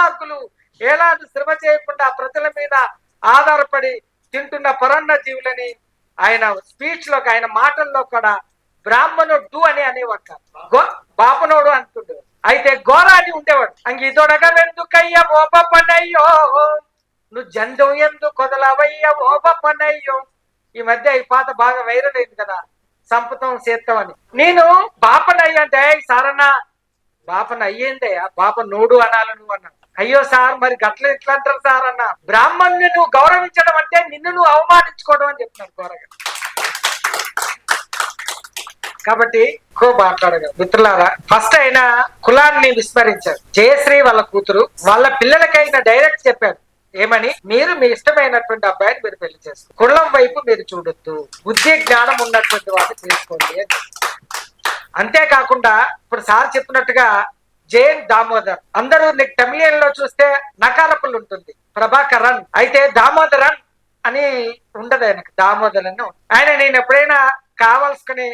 దుర్మార్గులు ఏలాంటి శ్రమ చేయకుండా ప్రజల మీద ఆధారపడి తింటున్న పరన్న జీవులని ఆయన స్పీచ్లో ఆయన మాటల్లో కూడా బ్రాహ్మణుడు అని అనేవాడు. గో బాపనోడు అంటుండే. అయితే గోర అని ఉండేవాడు. అంగి ఇదొడగవెందుకయ్య ఓప పనయ్యో నువ్వు జంతువు ఎందు కొదలవయ్య ఓప పనయ్యో ఈ మధ్య ఈ పాత బాగా వైరల్ అయింది కదా సంపుతం సేత్తం అని. నేను బాపనయ్య అంటే సారన్న బాపన అయ్యిందయ్యా బాప నోడు అనాలను నువ్వు అయ్యో సార్ మరి గట్ల ఎట్లా అంటారు సార్ అన్న. బ్రాహ్మణ్ణి నువ్వు గౌరవించడం అంటే నిన్ను నువ్వు అవమానించుకోవడం అని చెప్తున్నాను కోరగా. కాబట్టి ఎక్కువ మాట్లాడగలరు మిత్రులారా ఫస్ట్ అయినా కులాన్ని విస్మరించారు. జయశ్రీ వాళ్ళ కూతురు వాళ్ళ పిల్లలకైనా డైరెక్ట్ చెప్పారు. ఏమని? మీరు మీ ఇష్టమైనటువంటి అబ్బాయిని మీరు పెళ్ళి చేస్తారు కులం వైపు మీరు చూడొద్దు. బుద్ధి జ్ఞానం ఉన్నటువంటి వాళ్ళు చేసుకోండి అంతేకాకుండా ఇప్పుడు సార్ చెప్పినట్టుగా జైన్ దామోదర్. అందరూ నీకు తమిళంలో చూస్తే నకారపులు ఉంటుంది. ప్రభాకరన్. అయితే దామోదరన్ అని ఉండదు ఆయనకు దామోదరన్ అని ఆయన నేను ఎప్పుడైనా కావాల్సుకుని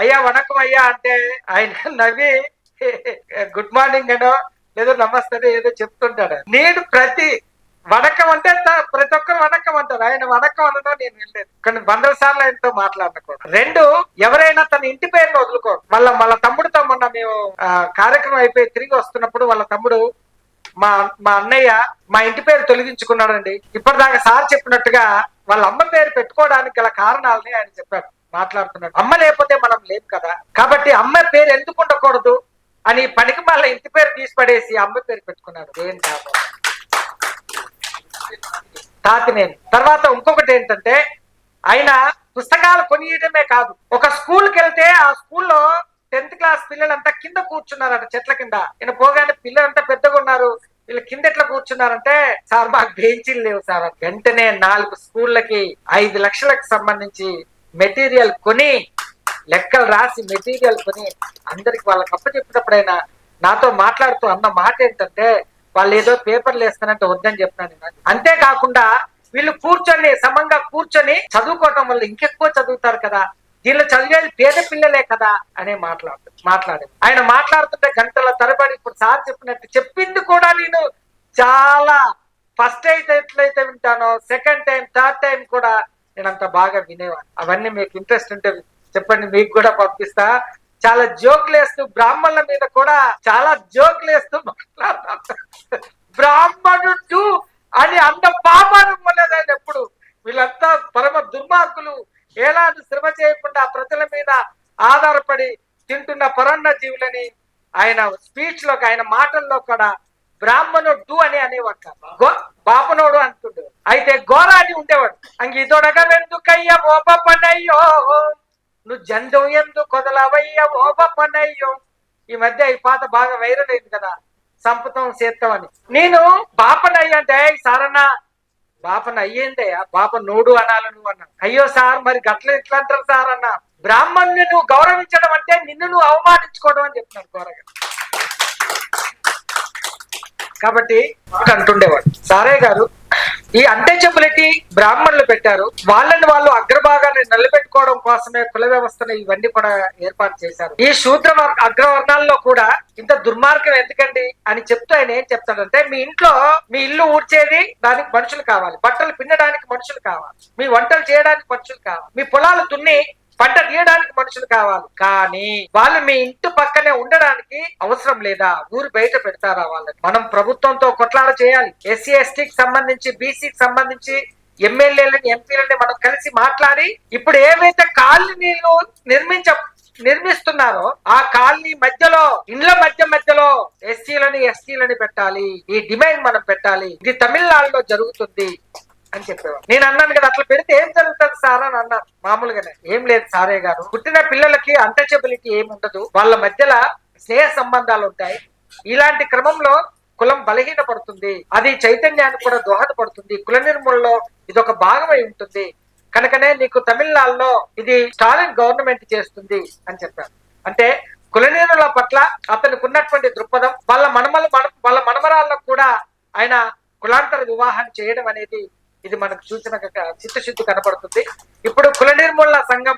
అయ్యా వనకం అయ్యా అంటే ఆయన నవ్వి గుడ్ మార్నింగ్ అనో లేదో నమస్తే ఏదో చెప్తుంటాడు. నేను ప్రతి వనకం అంటే ప్రతి ఒక్కరు వణకం అంటారు. ఆయన వనకం అనడం నేను వెళ్ళలేదు కొన్ని వందల సార్లు ఆయనతో మాట్లాడకూడదు. రెండు ఎవరైనా తన ఇంటి పేరును వదులుకోరు. వాళ్ళ వాళ్ళ తమ్ముడితో మొన్న మేము ఆ, కార్యక్రమం అయిపోయి తిరిగి వస్తున్నప్పుడు వాళ్ళ తమ్ముడు మా మా అన్నయ్య మా ఇంటి పేరు తొలగించుకున్నాడండి. ఇప్పటిదాకా సార్ చెప్పినట్టుగా వాళ్ళ అమ్మ పేరు పెట్టుకోవడానికి గల కారణాలని ఆయన చెప్పాడు. మాట్లాడుతున్నాడు. అమ్మ లేకపోతే మనం లేదు కదా. కాబట్టి అమ్మ పేరు ఎందుకు ఉండకూడదు అని పనికి మళ్ళీ ఇంటి పేరు తీసి పడేసి అమ్మ పేరు పెట్టుకున్నాడు. ఏం కాదు తాతినేని. తర్వాత ఇంకొకటి ఏంటంటే ఆయన పుస్తకాలు కొనియడమే కాదు ఒక స్కూల్కి వెళ్తే ఆ స్కూల్లో టెన్త్ క్లాస్ పిల్లలంతా కింద కూర్చున్నారట చెట్ల కింద. ఈయన పోగానే పిల్లలంతా పెద్దగా ఉన్నారు వీళ్ళు కింద ఎట్లా కూర్చున్నారంటే సార్ మాకు బెంచీలు లేవు సార్ వెంటనే నాలుగు స్కూళ్ళకి ఐదు లక్షలకు సంబంధించి మెటీరియల్ కొని లెక్కలు రాసి మెటీరియల్ కొని అందరికి వాళ్ళకి అప్పచెప్పినప్పుడైనా నాతో మాట్లాడుతూ అన్న మాట ఏంటంటే వాళ్ళు ఏదో పేపర్లు వేస్తానంటే వద్దని చెప్పినాను నేను. అంతేకాకుండా వీళ్ళు కూర్చొని సమంగా కూర్చొని చదువుకోవటం వల్ల ఇంకెక్కువ చదువుతారు కదా. దీనిలో చదివేది పేద పిల్లలే కదా అనే మాట్లాడు మాట్లాడేది ఆయన మాట్లాడుతుంటే గంటల తరబడి ఇప్పుడు సార్ చెప్పినట్టు చెప్పింది కూడా నేను. చాలా ఫస్ట్ అయితే ఎట్లయితే వింటానో సెకండ్ టైం థర్డ్ టైం కూడా నేను అంత బాగా వినేవాడిని. అవన్నీ మీకు ఇంట్రెస్ట్ ఉంటే చెప్పండి మీకు కూడా పంపిస్తా. చాలా జోకులు వేస్తూ బ్రాహ్మణుల మీద కూడా చాలా జోకులు వేస్తూ బ్రాహ్మణుడు అని అంత పాపానం ఎప్పుడు. వీళ్ళంతా పరమ దుర్మార్గులు. ఏలాంటి శ్రమ చేయకుండా ప్రజల మీద ఆధారపడి తింటున్న పరన్న జీవులని ఆయన స్పీచ్లో ఆయన మాటల్లో కూడా బ్రాహ్మణుడు అని అనేవాడు. గో బాపనోడు అంటుండే. అయితే ఘోరాని అని ఉండేవాడు. అంగి ఇదొడగవెందుకయ్య ఓ పనయ్యో నువ్వు జంతువు ఎందు కొదలవయ్య ఓప పనయ్యో ఈ మధ్య ఈ పాత బాగా వైరల్ అయింది కదా. సంపుతం సేత్తం అని. నేను బాపనయ్య అంటే సారన్న బాపన అయ్యిందయ్యా బాప నోడు అనాలి నువ్వు అన్నా. అయ్యో సార్ మరి గట్ల ఎట్లా అంటారు సార్ అన్న. బ్రాహ్మణ్ణి నువ్వు గౌరవించడం అంటే నిన్ను నువ్వు అవమానించుకోవడం అని చెప్తున్నాను కోరగా కాబట్టి అంటుండేవాడు సారే గారు ఈ అంటచబిలిటీ బ్రాహ్మణులు పెట్టారు. వాళ్ళని వాళ్ళు అగ్రభాగాన్ని నిలబెట్టుకోవడం కోసమే కుల వ్యవస్థను ఇవన్నీ కూడా ఏర్పాటు చేశారు. ఈ శూద్ర అగ్రవర్ణాల్లో కూడా ఇంత దుర్మార్గం ఎందుకండి అని చెప్తూ ఆయన ఏం చెప్తాడంటే మీ ఇంట్లో మీ ఇల్లు ఊడ్చేది దానికి మనుషులు కావాలి. బట్టలు పిండడానికి మనుషులు కావాలి. మీ వంటలు చేయడానికి మనుషులు కావాలి. మీ పొలాలు దున్ని పంట తీయడానికి మనుషులు కావాలి. కానీ వాళ్ళు మీ ఇంటి పక్కనే ఉండడానికి అవసరం లేదా? ఊరు బయట పెడతారా వాళ్ళని? మనం ప్రభుత్వంతో కొట్లాడ చేయాలి. ఎస్సీ ఎస్టీకి సంబంధించి బీసీకి సంబంధించి ఎమ్మెల్యేలని ఎంపీలని మనం కలిసి మాట్లాడి ఇప్పుడు ఏవైతే కాలనీలు నిర్మించ నిర్మిస్తున్నారో ఆ కాలనీ మధ్యలో ఇండ్ల మధ్య మధ్యలో ఎస్సీలని ఎస్టీలని పెట్టాలి. ఈ డిమాండ్ మనం పెట్టాలి. ఇది తమిళనాడులో జరుగుతుంది అని చెప్పేవారు నేను అన్నాను కదా అట్లా పెడితే ఏం సార్ అని అన్నారు. మామూలుగానే. ఏం లేదు సారే గారు. పుట్టిన పిల్లలకి అంటచబిలిటీ ఏమి ఉండదు. వాళ్ళ మధ్యలో స్నేహ సంబంధాలు ఉంటాయి. ఇలాంటి క్రమంలో కులం బలహీనపడుతుంది. అది చైతన్యానికి కూడా దోహదపడుతుంది. కుల నిర్మూలలో ఇది ఒక భాగమై ఉంటుంది. కనుకనే నీకు తమిళనాడులో ఇది స్టాలిన్ గవర్నమెంట్ చేస్తుంది అని చెప్పారు. అంటే కులనీరుల పట్ల అతనికి ఉన్నటువంటి దృక్పథం వాళ్ళ మనమల మన- వాళ్ళ మనమరాళ్ళకు కూడా ఆయన కులాంతర వివాహం చేయడం అనేది ఇది మనకు సూచన చిత్తశుద్ధి కనపడుతుంది. ఇప్పుడు కుల నిర్మూలన సంఘం